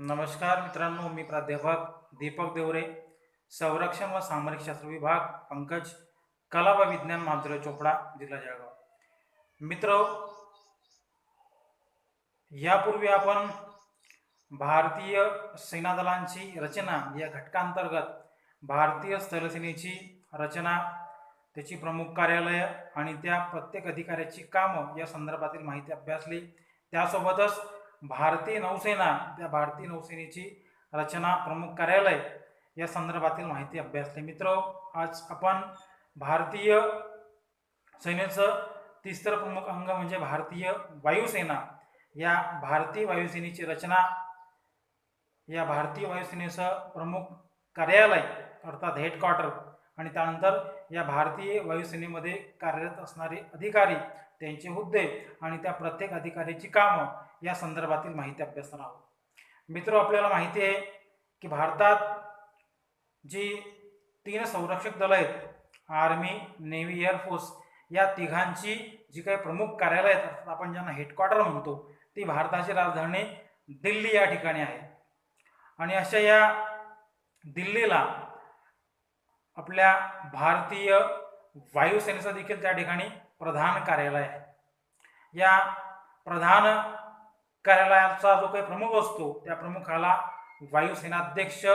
नमस्कार मित्रांनो मी प्राध्यापक दीपक देवरे संरक्षण व सामरिक शास्त्र विभाग पंकज कला व विज्ञान महाविद्यालय चोपडा जिल्हा जळगाव. मित्र यापूर्वी आपण भारतीय सेना दलांची रचना या घटकांतर्गत भारतीय स्थलसेनेची रचना त्याची प्रमुख कार्यालय आणि त्या प्रत्येक अधिकाऱ्याची कामं या संदर्भातील माहिती अभ्यासली. त्यासोबतच भारतीय नौसेना त्या भारतीय नौसेनेची रचना प्रमुख कार्यालय या संदर्भातील माहिती अभ्यासली. मित्र आज आपण भारतीय सेनेचं तिसरं प्रमुख अंग म्हणजे भारतीय वायुसेना या भारतीय वायुसेनेची रचना या भारतीय वायुसेनेचं प्रमुख कार्यालय अर्थात हेडक्वार्टर आणि त्यानंतर या भारतीय वायुसेनेमध्ये कार्यरत असणारे अधिकारी त्यांचे हुद्दे आणि त्या प्रत्येक अधिकाऱ्याची कामं या संदर्भातील माहिती अभ्यासणार आहोत मित्र आपल्याला माहिती आहे की भारतात जी तीन संरक्षक दलं आहेत आर्मी नेव्ही एअरफोर्स या तिघांची जी काही प्रमुख कार्यालय आहेत आपण ज्यांना हेडक्वार्टर म्हणतो ती भारताची राजधानी दिल्ली या ठिकाणी आहे. आणि अशा या दिल्लीला आपल्या भारतीय वायुसेनेचा देखील त्या ठिकाणी प्रधान कार्यालय. आहे या प्रधान कार्यालयाचा जो काही प्रमुख असतो त्या प्रमुखाला वायुसेनाध्यक्ष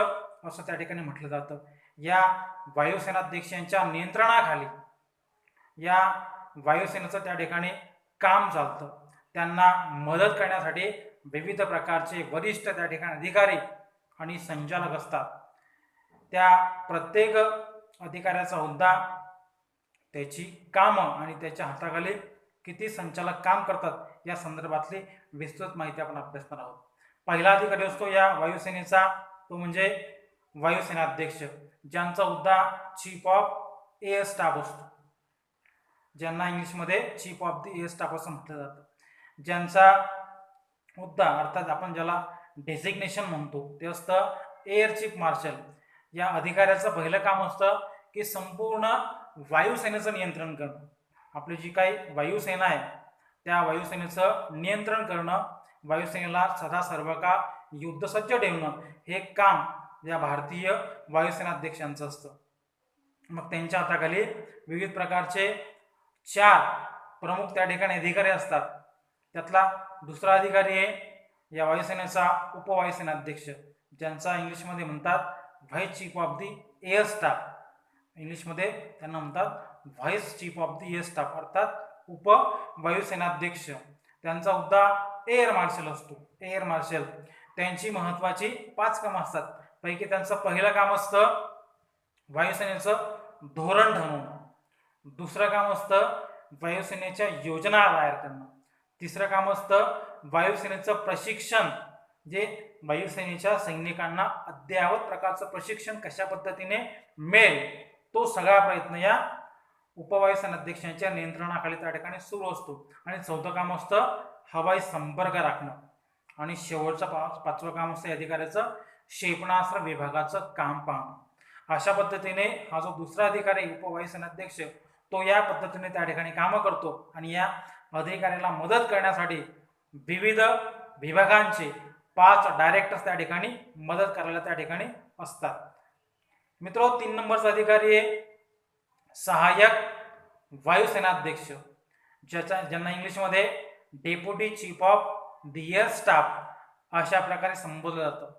असं त्या ठिकाणी म्हटलं जातं. या वायुसेनाध्यक्षांच्या नियंत्रणाखाली या वायुसेनेचं त्या ठिकाणी काम चालतं. त्यांना मदत करण्यासाठी विविध प्रकारचे वरिष्ठ त्या ठिकाणी अधिकारी आणि संचालक असतात. त्या प्रत्येक अधिकाऱ्याचा हुद्दा त्याची कामं आणि त्याच्या हाताखाली किती संचालक काम करतात या संदर्भातली विस्तृत माहिती आपण अभ्यासणार आहोत. पहिला अधिकारी असतो या वायुसेनेचा तो म्हणजे वायुसेनाध्यक्ष ज्यांचा हुद्दा चीफ ऑफ एअर स्टाफ असतो. ज्यांना इंग्लिशमध्ये chief of the air staff असं म्हटलं जातं. ज्यांचा हुद्दा अर्थात आपण ज्याला डेझिग्नेशन म्हणतो ते असतं एअर चीफ मार्शल या अधिकाऱ्याचं पहिलं काम असतं की संपूर्ण वायुसेनेचं नियंत्रण करणं. आपली जी काही वायुसेना आहे त्या वायुसेनेचं नियंत्रण करणं वायुसेनेला सदा सर्व का युद्धसज्ज ठेवणं हे काम या भारतीय वायुसेनाध्यक्षांचं असतं. मग त्यांच्या हाताखाली विविध प्रकारचे चार प्रमुख त्या ठिकाणी अधिकारी असतात. त्यातला दुसरा अधिकारी आहे या वायुसेनेचा उपवायुसेनाध्यक्ष ज्यांचा इंग्लिशमध्ये म्हणतात vice chief of the air staff इंग्लिशमध्ये त्यांना म्हणतात vice chief of the air staff अर्थात उप वायुसेनाध्यक्ष. त्यांचा हुद्दा एअर मार्शल असतो. एअर मार्शल त्यांची महत्त्वाची पाच कामं असतात. पैकी त्यांचं पहिलं काम असतं वायुसेनेचं धोरण ठरवणं. दुसरं काम असतं वायुसेनेच्या योजना तयार करणं. तिसरं काम असतं वायुसेनेचं प्रशिक्षण. जे वायुसेनेच्या सैनिकांना अद्ययावत प्रकारचं प्रशिक्षण कशा पद्धतीने मिळेल? तो सगळा प्रयत्न या उपवायुसेनाध्यक्षांच्या नियंत्रणाखाली त्या ठिकाणी सुरू असतो. आणि चौथं काम असतं हवाई संपर्क राखणं. आणि शेवटचं पा पाचवं काम असतं या अधिकाऱ्याचं क्षेपणास्त्र विभागाचं काम पाहणं. अशा पद्धतीने हा जो दुसरा अधिकारी उपवायुसेनाध्यक्ष तो या पद्धतीने त्या ठिकाणी कामं करतो. आणि या अधिकाऱ्याला मदत करण्यासाठी विविध विभागांचे पाच डायरेक्टर्स त्या ठिकाणी मदत करायला त्या ठिकाणी असतात. मित्र तीन नंबरचा अधिकारी आहे सहाय्यक वायुसेनाध्यक्ष ज्याच्या ज्यांना इंग्लिशमध्ये deputy chief of the air staff अशा प्रकारे संबोधलं जातं.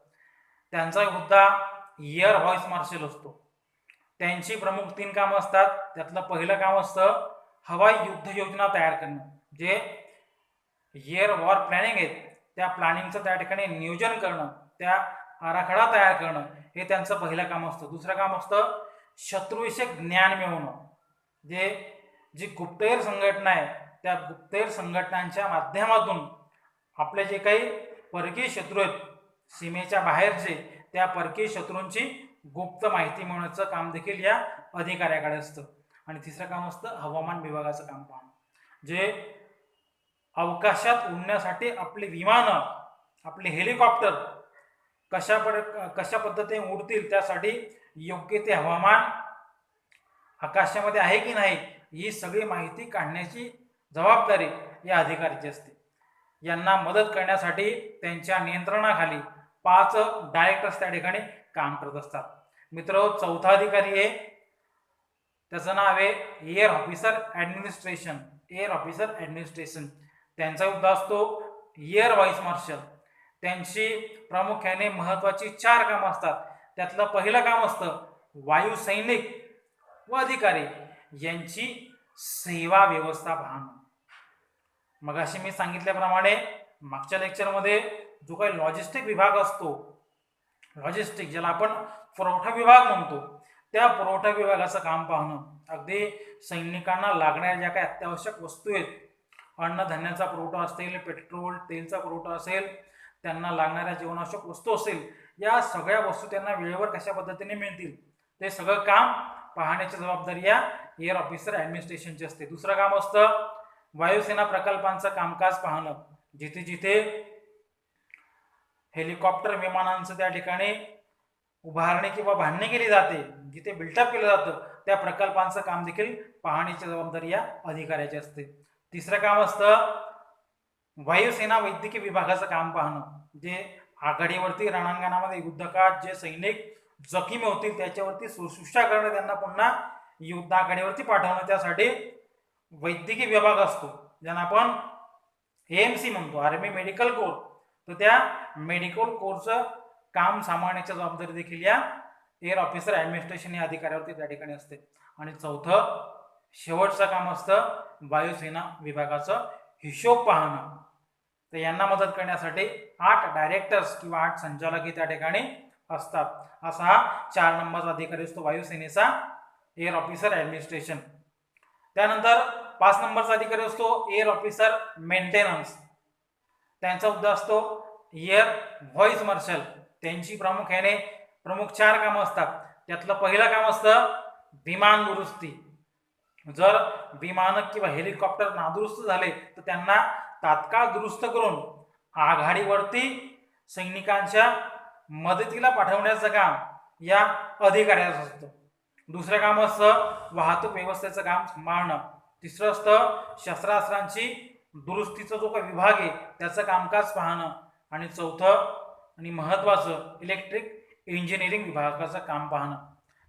त्यांचा हुद्दा एअर व्हॉइस मार्शल असतो. त्यांची प्रमुख तीन कामं असतात. त्यातलं पहिलं काम असतं हवाई युद्ध योजना तयार करणं. जे एअर वॉर प्लॅनिंग आहेत त्या प्लॅनिंगचं त्या ठिकाणी नियोजन करणं. त्या आराखडा तयार करणं हे त्यांचं पहिलं काम असतं. दुसरं काम असतं शत्रुविषयक ज्ञान मिळवणं. जे जी गुप्तहेर संघटना आहे त्या गुप्तहेर संघटनांच्या माध्यमातून आपले जे काही परकीय शत्रू आहेत सीमेच्या बाहेरचे त्या परकीय शत्रूंची गुप्त माहिती मिळवण्याचं काम देखील या अधिकाऱ्याकडे असतं. आणि तिसरं काम असतं हवामान विभागाचं काम पाहणं. जे अवकाशात उडण्यासाठी आपले विमानं आपले हेलिकॉप्टर कशा पड कशा पद्धतीने उडतील त्यासाठी योग्य ते हवामान आकाशामध्ये आहे की नाही ही सगळी माहिती काढण्याची जबाबदारी या अधिकाऱ्याची असते. यांना मदत करण्यासाठी त्यांच्या नियंत्रणाखाली पाच डायरेक्टर्स त्या ठिकाणी काम करत असतात. मित्र चौथा अधिकारी आहे त्याचं नाव आहे air officer administration air officer administration त्यांचा हुद्दा असतो एअर व्हाईस मार्शल त्यांची प्रामुख्याने महत्त्वाची चार कामं असतात. त्यातलं पहिलं काम असतं वायुसैनिक व अधिकारी यांची सेवा व्यवस्था पाहणं मग अशी मी सांगितल्याप्रमाणे मागच्या लेक्चरमध्ये जो काही लॉजिस्टिक विभाग असतो लॉजिस्टिक ज्याला आपण पुरवठा विभाग म्हणतो त्या पुरवठा विभागाचं काम पाहणं. अगदी सैनिकांना लागणाऱ्या ज्या काही अत्यावश्यक वस्तू आहेत अन्नधान्याचा पुरवठा असेल पेट्रोल तेलचा पुरवठा असेल त्यांना लागणाऱ्या जीवनावश्यक वस्तू असेल या सगळ्या वस्तू त्यांना वेळेवर कशा पद्धतीने मिळतील? ते सगळं काम पाहण्याची जबाबदारी या एअर ऑफिसर ॲडमिनिस्ट्रेशनची असते. दुसरं काम असतं वायुसेना प्रकल्पांचं कामकाज पाहणं. जिथे जिथे हेलिकॉप्टर विमानांचं त्या ठिकाणी उभारणी किंवा बांधणी केली जाते जिथे बिल्टअप केलं जातं त्या प्रकल्पांचं काम देखील पाहण्याची जबाबदारी या अधिकाऱ्याची असते. तिसरं काम असतं वायुसेना वैद्यकीय विभागाचं काम पाहणं जे आघाडीवरती रणांगणामध्ये युद्धकाळात जे सैनिक जखमी होतील त्याच्यावरती शुश्रूषा करणं त्यांना पुन्हा युद्ध आघाडीवरती पाठवणं त्यासाठी वैद्यकीय विभाग असतो ज्यांना आपण एम सी म्हणतो आर्मी मेडिकल कोर तर त्या मेडिकल कोरचं काम सांभाळण्याची जबाबदारी देखील या एअर ऑफिसर ॲडमिनिस्ट्रेशन या अधिकाऱ्यावरती त्या ठिकाणी असते. आणि चौथं शेवटचं काम असतं वायुसेना विभागाचं हिशोब पाहणं. तर यांना मदत करण्यासाठी आठ डायरेक्टर्स किंवा आठ संचालक हे त्या ठिकाणी असतात. असा हा चार नंबरचा अधिकारी असतो वायुसेनेचा एअर ऑफिसर ॲडमिनिस्ट्रेशन त्यानंतर पाच नंबरचा अधिकारी असतो एअर ऑफिसर मेंटेनन्स त्यांचा मुद्दा असतो एअर व्हॉइस मार्शल त्यांची प्रामुख्याने प्रमुख चार कामं असतात. त्यातलं पहिलं काम असतं विमान दुरुस्ती. जर विमान किंवा हेलिकॉप्टर नादुरुस्त झाले तर त्यांना तात्काळ दुरुस्त करून आघाडीवरती सैनिकांच्या मदतीला पाठवण्याचं काम या अधिकाऱ्याचं असतं. दुसरं काम असतं वाहतूक व्यवस्थेचं काम सांभाळणं. तिसरं असतं शस्त्रास्त्रांची दुरुस्तीचा जो काही विभाग आहे त्याचं कामकाज पाहणं. आणि चौथं आणि महत्त्वाचं इलेक्ट्रिक इंजिनिअरिंग विभागाचं काम पाहणं.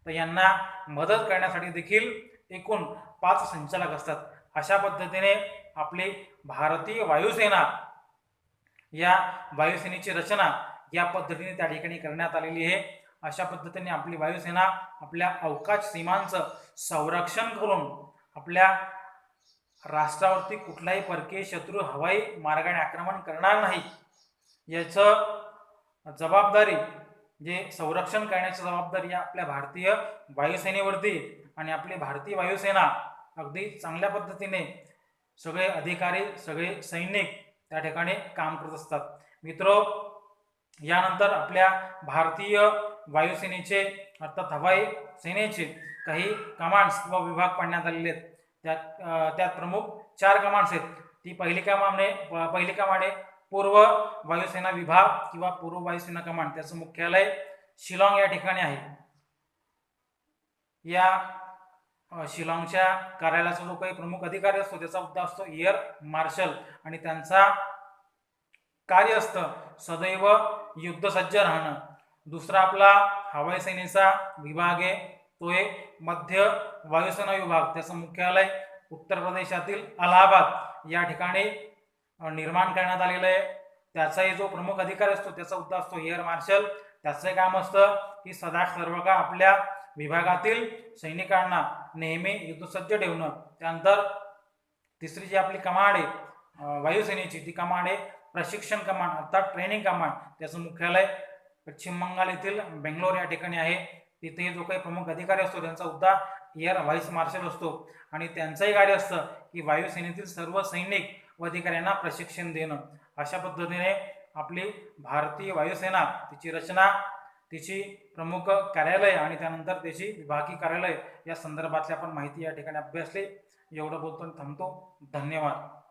तर यांना मदत करण्यासाठी देखील एकूण पाच संचालक असतात. अशा पद्धतीने आपली भारतीय वायुसेना या वायुसेनेची रचना या पद्धतीने त्या ठिकाणी करण्यात आलेली आहे. अशा पद्धतीने आपली वायुसेना आपल्या अवकाश सीमांचं संरक्षण करून आपल्या राष्ट्रावरती कुठलाही परकीय शत्रू हवाई मार्गाने आक्रमण करणार नाही याचं जबाबदारी जे संरक्षण करण्याची जबाबदारी आपल्या भारतीय वायुसेनेवरती आणि आपली भारतीय वायुसेना अगदी चांगल्या पद्धतीने सगळे अधिकारी सगळे सैनिक त्या ठिकाणी काम करत असतात. मित्र यानंतर आपल्या भारतीय वायुसेनेचे अर्थात हवाई सेनेचे काही कमांड्स किंवा विभाग पाडण्यात आलेले आहेत. त्यात त्यात प्रमुख चार कमांड्स आहेत. ती पहिली कमांड प- पहिली कमांड आहे पूर्व वायुसेना विभाग किंवा पूर्व वायुसेना कमांड त्याचं मुख्यालय शिलाँग या ठिकाणी आहे. या शिलाँगच्या कार्यालयाचा जो काही प्रमुख अधिकारी असतो त्याचा मुद्दा असतो एअर मार्शल आणि त्यांचा कार्य असतं सदैव युद्धसज्ज राहणं. दुसरा आपला हवाई सेनेचा विभाग आहे तो आहे मध्य वायुसेना विभाग. त्याचं मुख्यालय उत्तर प्रदेशातील अलाहाबाद या ठिकाणी निर्माण करण्यात आलेलं आहे. त्याचाही जो प्रमुख अधिकारी असतो त्याचा सुद्धा असतो एअर मार्शल. त्याचं काम असतं की सदा सर्व काळ आपल्या विभागातील सैनिकांना नेहमी युद्धसज्ज ठेवणं. त्यानंतर तिसरी जी आपली कमांड आहे वायुसेनेची ती कमांड आहे प्रशिक्षण कमांड अर्थात ट्रेनिंग कमांड. त्याचं मुख्यालय पश्चिम बंगाल येथील बेंगलोर या ठिकाणी आहे. तिथे जो काही प्रमुख अधिकारी असतो त्यांचा सुद्धा एअर व्हाईस मार्शल असतो. आणि त्यांचंही कार्य असतं की वायुसेनेतील सर्व सैनिक व अधिकाऱ्यांना प्रशिक्षण देणं. अशा पद्धतीने आपली भारतीय वायुसेना तिची रचना तिची प्रमुख कार्यालय आणि त्यानंतर त्याची विभागीय कार्यालय या संदर्भातली आपण माहिती या ठिकाणी अभ्यासली. एवढं बोलतो थांबतो. धन्यवाद.